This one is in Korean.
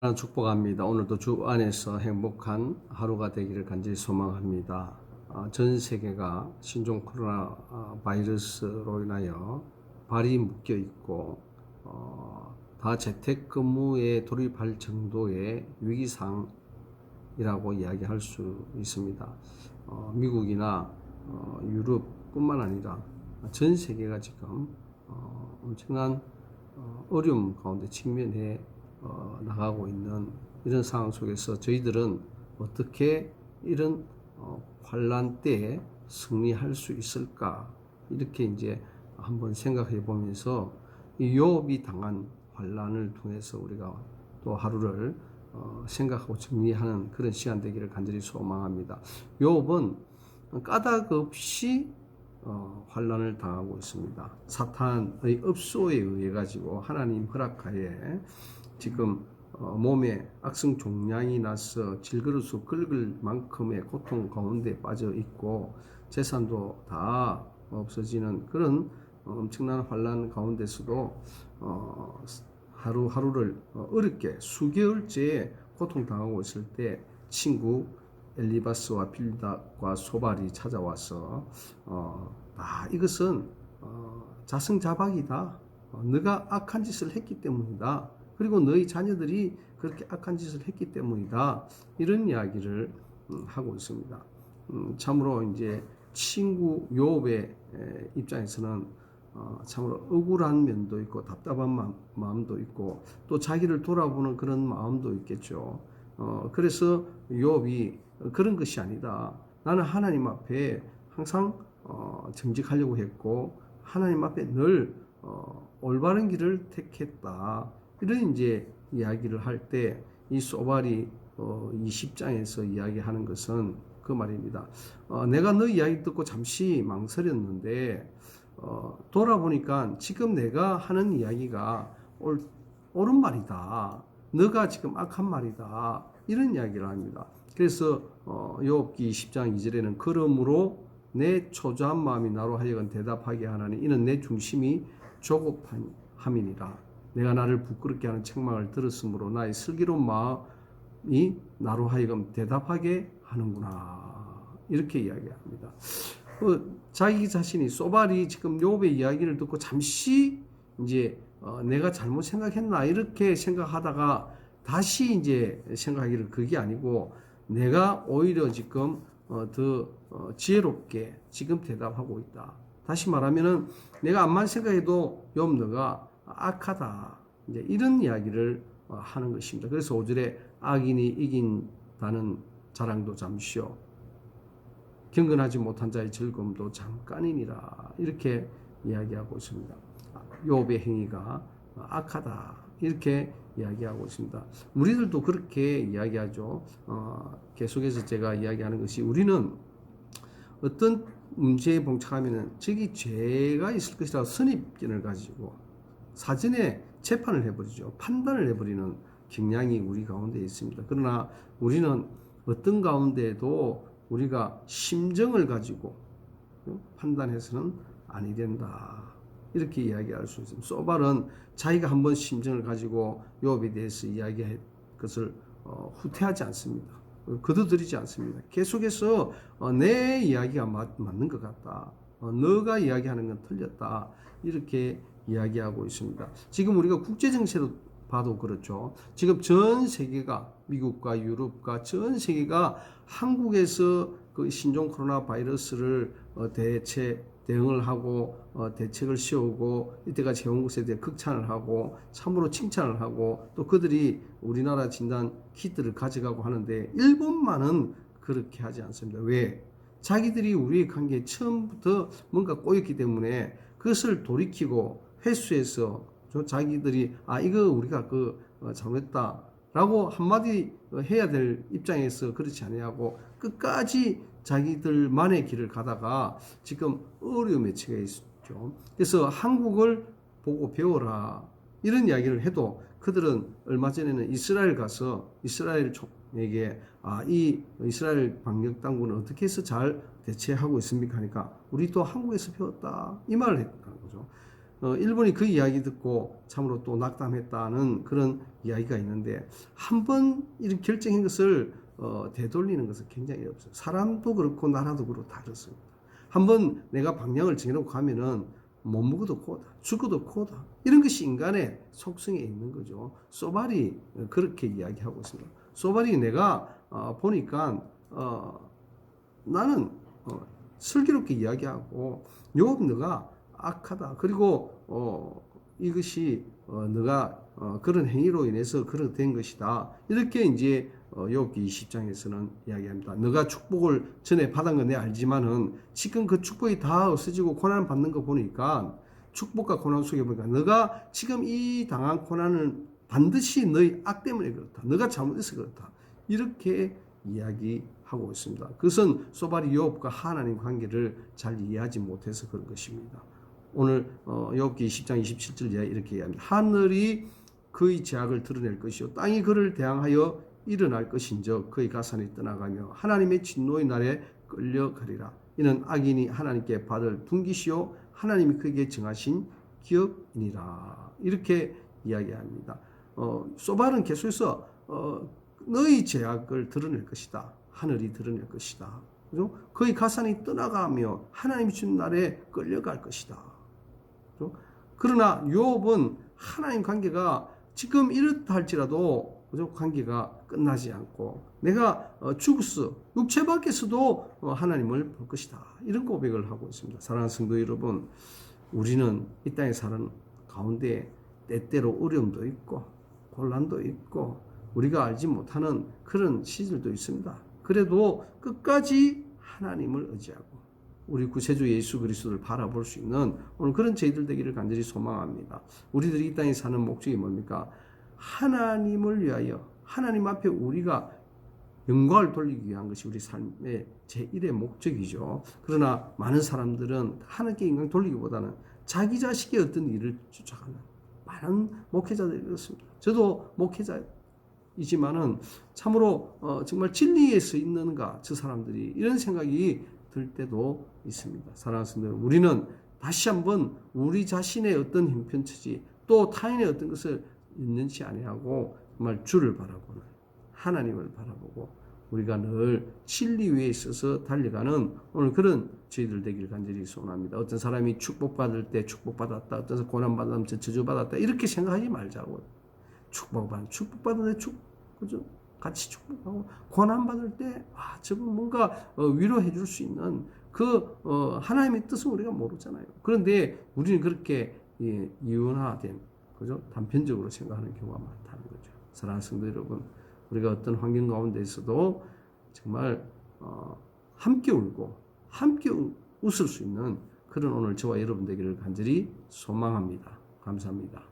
하나 축복합니다. 오늘도 주 안에서 행복한 하루가 되기를 간절히 소망합니다. 아, 전 세계가 신종 코로나 아, 바이러스로 인하여 발이 묶여 있고 어, 다 재택근무에 돌입할 정도의 위기상이라고 이야기할 수 있습니다. 어, 미국이나 어, 유럽뿐만 아니라 전 세계가 지금 어, 엄청난 어, 어려움 가운데 직면해 어, 나가고 있는 이런 상황 속에서 저희들은 어떻게 이런 어, 환란 때에 승리할 수 있을까 이렇게 이제 한번 생각해 보면서 이 요업이 당한 환란을 통해서 우리가 또 하루를 어, 생각하고 정리하는 그런 시간 되기를 간절히 소망합니다. 요업은 까닭 없이 어, 환란을 당하고 있습니다. 사탄의 업소에 의해 가지고 하나님 허락하에 지금 어, 몸에 악성 종양이 나서 질그릇을 긁을 만큼의 고통 가운데 빠져 있고 재산도 다 없어지는 그런 어, 엄청난 환란 가운데서도 어, 하루하루를 어, 어렵게 수개월째 고통당하고 있을 때 친구 엘리바스와 빌다과 소발이 찾아와서 어, 아 이것은 어, 자승자박이다. 어, 너가 악한 짓을 했기 때문이다. 그리고 너희 자녀들이 그렇게 악한 짓을 했기 때문이다. 이런 이야기를 음, 하고 있습니다. 음, 참으로 이제 친구 요업의 에, 입장에서는 어, 참으로 억울한 면도 있고 답답한 마, 마음도 있고 또 자기를 돌아보는 그런 마음도 있겠죠. 어, 그래서 요업이 그런 것이 아니다. 나는 하나님 앞에 항상 어, 정직하려고 했고 하나님 앞에 늘 어, 올바른 길을 택했다. 이런 이제 이야기를 할 때 이 소발이 어, 20장에서 이야기하는 것은 그 말입니다. 어, 내가 너 이야기 듣고 잠시 망설였는데 어, 돌아보니까 지금 내가 하는 이야기가 옳, 옳은 말이다. 너가 지금 악한 말이다. 이런 이야기를 합니다. 그래서 어, 욥기 10장 2절에는 그러므로 내 초조한 마음이 나로 하여금 대답하게 하나니 이는 내 중심이 조급함이니라. 내가 나를 부끄럽게 하는 책망을 들었으므로 나의 슬기로운 마음이 나로 하여금 대답하게 하는구나. 이렇게 이야기합니다. 그 자기 자신이 소발이 지금 욥의 이야기를 듣고 잠시 이제 어, 내가 잘못 생각했나 이렇게 생각하다가 다시 이제 생각하기를 그게 아니고 내가 오히려 지금 어, 더 어, 지혜롭게 지금 대답하고 있다. 다시 말하면은 내가 암만 생각해도 욥 너가 악하다. 이제 이런 이야기를 어, 하는 것입니다. 그래서 5절에 악인이 이긴다는 자랑도 잠시요. 경건하지 못한 자의 즐거움도 잠깐이니라. 이렇게 이야기하고 있습니다. 욥의 행위가 악하다. 이렇게 이야기하고 있습니다. 우리들도 그렇게 이야기하죠. 어, 계속해서 제가 이야기하는 것이 우리는 어떤 문제에 봉착하면은 저기 죄가 있을 것이라고 선입견을 가지고 사전에 재판을 해버리죠. 판단을 해버리는 경향이 우리 가운데 있습니다. 그러나 우리는 어떤 가운데도 우리가 심정을 가지고 판단해서는 아니 된다. 이렇게 이야기할 수 있습니다. 소발은 자기가 한번 심정을 가지고 욥에 대해서 이야기할 것을 어, 후퇴하지 않습니다. 거두들이지 않습니다. 계속해서 어, 내 이야기가 맞, 맞는 것 같다. 어, 너가 이야기하는 건 틀렸다. 이렇게 이야기하고 있습니다. 지금 우리가 국제 정세로 봐도 그렇죠. 지금 전 세계가 미국과 유럽과 전 세계가 한국에서 그 신종 코로나 바이러스를 어, 대체 대응을 하고 어, 대책을 세우고 이때까지 해온 것에 대해 극찬을 하고 참으로 칭찬을 하고 또 그들이 우리나라 진단 키트를 가져가고 하는데 일본만은 그렇게 하지 않습니다. 왜? 자기들이 우리의 관계에 처음부터 뭔가 꼬였기 때문에 그것을 돌이키고 회수해서 저 자기들이 아 이거 우리가 그 어, 잘못했다 라고 한마디 해야 될 입장에서 그렇지 아니하고 끝까지 자기들만의 길을 가다가 지금 어려움에 처해 있죠. 그래서 한국을 보고 배워라 이런 이야기를 해도 그들은 얼마 전에는 이스라엘 가서 이스라엘 총에게 아, 이 이스라엘 방역 당국은 어떻게 해서 잘 대처하고 있습니까? 하니까 우리 또 한국에서 배웠다 이 말을 했다는 거죠. 어, 일본이 그 이야기 듣고 참으로 또 낙담했다는 그런 이야기가 있는데 한 번 이런 결정한 것을 어, 되돌리는 것은 굉장히 없어요. 사람도 그렇고 나라도 그렇고 다 그렇습니다. 한 번 내가 방향을 정해놓고 가면은 못 먹어도 코다, 죽어도 코다. 이런 것이 인간의 속성에 있는 거죠. 소발이 그렇게 이야기하고 있습니다. 소발이 내가 어, 보니까 어, 나는 어, 슬기롭게 이야기하고 요 너가 악하다. 그리고 어, 이것이 어, 너가 어, 그런 행위로 인해서 그렇게 된 것이다. 이렇게 이제 어, 욥기 20장에서는 이야기합니다. 너가 축복을 전에 받은 건내 알지만은 지금 그 축복이 다 없어지고 고난 받는 거 보니까 축복과 고난 속에 보니까 너가 지금 이 당한 고난은 반드시 너의 악 때문에 그렇다. 너가 잘못해서 그렇다. 이렇게 이야기하고 있습니다. 그것은 소발이 욥과 하나님 관계를 잘 이해하지 못해서 그런 것입니다. 오늘 어, 욥기 20장 27절 이하 이렇게 이야기합니다. 하늘이 그의 죄악을 드러낼 것이요 땅이 그를 대항하여 일어날 것인즉 그의 가산이 떠나가며 하나님의 진노의 날에 끌려가리라. 이는 악인이 하나님께 받을 둥기시요 하나님이 그에게 정하신 기업이니라. 이렇게 이야기합니다. 어, 소발은 계속해서 어, 너의 죄악을 드러낼 것이다. 하늘이 드러낼 것이다. 그죠? 그의 가산이 떠나가며 하나님이 준 날에 끌려갈 것이다. 그러나 욥은 하나님 관계가 지금 이렇다 할지라도 그죠? 관계가 끝나지 않고 내가 어, 죽었어. 육체 밖에서도 어, 하나님을 볼 것이다. 이런 고백을 하고 있습니다. 사랑하는 성도 여러분 우리는 이 땅에 사는 가운데 때때로 어려움도 있고 곤란도 있고 우리가 알지 못하는 그런 시절도 있습니다. 그래도 끝까지 하나님을 의지하고 우리 구세주 예수 그리스도를 바라볼 수 있는 오늘 그런 저희들 되기를 간절히 소망합니다. 우리들이 이 땅에 사는 목적이 뭡니까? 하나님을 위하여 하나님 앞에 우리가 영광을 돌리기 위한 것이 우리 삶의 제1의 목적이죠. 그러나 많은 사람들은 하나님께 영광 돌리기보다는 자기 자식의 어떤 일을 쫓아가는 많은 목회자들이 그렇습니다. 저도 목회자 이지만은 참으로 어, 정말 진리에 서 있는가 저 사람들이 이런 생각이 들 때도 있습니다. 사랑하는 성도 여러분, 우리는 다시 한번 우리 자신의 어떤 형편처지 또 타인의 어떤 것을 있는지 아니하고 정말 주를 바라보는 하나님을 바라보고 우리가 늘 진리 위에 있어서 달려가는 오늘 그런 저희들 되길 간절히 소원합니다. 어떤 사람이 축복받을 때 축복받았다. 어떤 사람 고난받으면 저주받았다. 이렇게 생각하지 말자고. 축복받 축복받을 때 축, 그죠? 같이 축복하고 고난받을 때, 아, 저분 뭔가 어, 위로해 줄 수 있는 그, 어, 하나님의 뜻은 우리가 모르잖아요. 그런데 우리는 그렇게 예, 이원화된, 그죠? 단편적으로 생각하는 경우가 많다는 거죠. 사랑하는 성도 여러분, 우리가 어떤 환경 가운데 있어도 정말, 어, 함께 울고, 함께 우- 웃을 수 있는 그런 오늘 저와 여러분 되기를 간절히 소망합니다. 감사합니다.